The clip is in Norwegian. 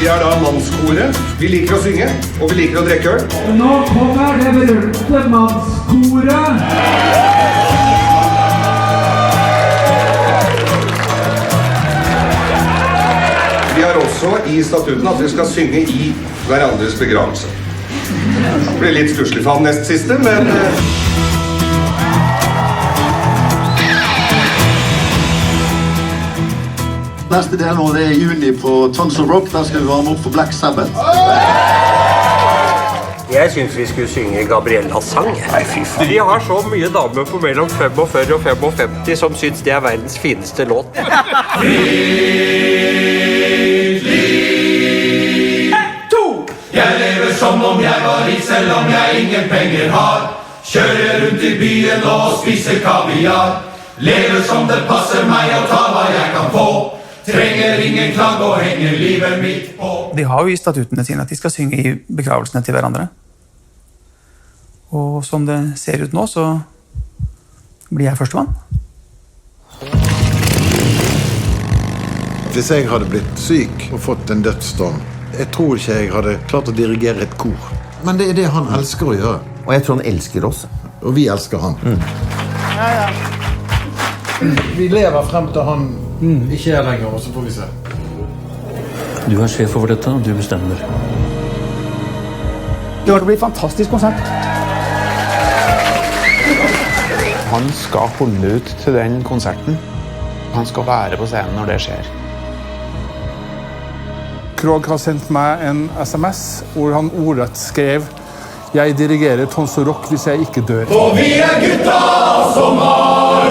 Vi er da mannskoret. Vi liker å synge, og vi liker å drikke øl. Nå kommer det berømte mannskoret. Vi har også i statuten at vi skal synge i hverandres begravelse. Det blir litt stusslig for han nest siste, men Neste del nå det er i juni på Tons of Rock. Der skal vi varme opp for Black Sabbath. Jeg syns vi skulle synge Gabriellas sang. Nei, fy faen. Vi har så mye damer på mellom 45 og 55 som syns det er verdens fineste låt. Jeg lever som om jeg var rik, selv om jeg ingen penger har. Kjører rundt i byen og spiser kaviar. Lever som det passer meg og tar hva jeg kan få. Trenger ingen klag og henger livet mitt på. De har jo i statuttene sine at de skal synge i begravelsene til hverandre. Og som det ser ut nå, så blir jeg førstemann. Hvis jeg hadde blitt syk og fått en dødsdom, jeg tror ikke jeg hadde klart å dirigere et kor. Men det er det han elsker å gjøre. Og jeg tror han elsker oss. Og vi elsker han. Vi lever frem til han ikke jeg lenger, og så får vi se. Du er sjef over dette, og du bestemmer. Det kommer til å bli en fantastisk konsert. Han skal holde ut til den konserten. Han skal være på scenen når det skjer. Krog har sendt meg en SMS hvor han ordrett skrev Jeg dirigerer Tons og Rock hvis jeg ikke dør. For vi er gutta som har